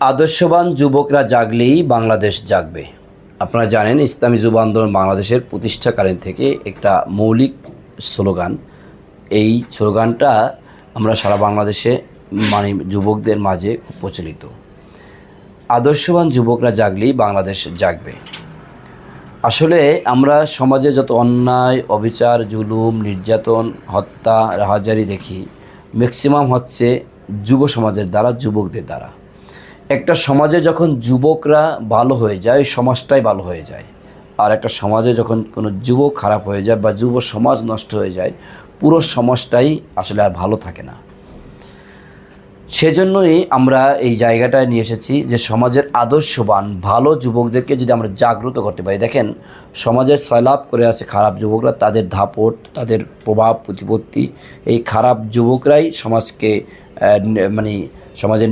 আদর্শবান যুবকরা জাগলেই বাংলাদেশ জাগবে। আপনারা জানেন, ইসলামী যুব আন্দোলন বাংলাদেশের প্রতিষ্ঠাকালীন থেকে একটা মৌলিক স্লোগান। এই স্লোগানটা আমরা সারা বাংলাদেশে মানে যুবকদের মাঝে প্রচলিত। আদর্শবান যুবকরা জাগলেই বাংলাদেশ জাগবে। আসলে আমরা সমাজে যত অন্যায়, অবিচার, জুলুম, নির্যাতন, হত্যা, রাহাজারি দেখি ম্যাক্সিমাম হচ্ছে যুব সমাজের দ্বারা, যুবকদের দ্বারা। একটা সমাজে যখন যুবকরা ভালো হয়ে যায়, সমাজটাই ভালো হয়ে যায়। আর একটা সমাজে যখন কোনো যুবক খারাপ হয়ে যায় বা যুব সমাজ নষ্ট হয়ে যায়, পুরো সমাজটাই আসলে আর ভালো থাকে না। সেজন্যই আমরা এই জায়গাটায় নিয়ে এসেছি যে সমাজের আদর্শবান, ভালো যুবকদেরকে যদি আমরা জাগ্রত করতে পারি। দেখেন সমাজের সয়লাভ করে আছে খারাপ যুবকরা, তাদের ধাপট, তাদের প্রভাব, প্রতিপত্তি, এই খারাপ যুবকরাই সমাজকে মানে সমাজের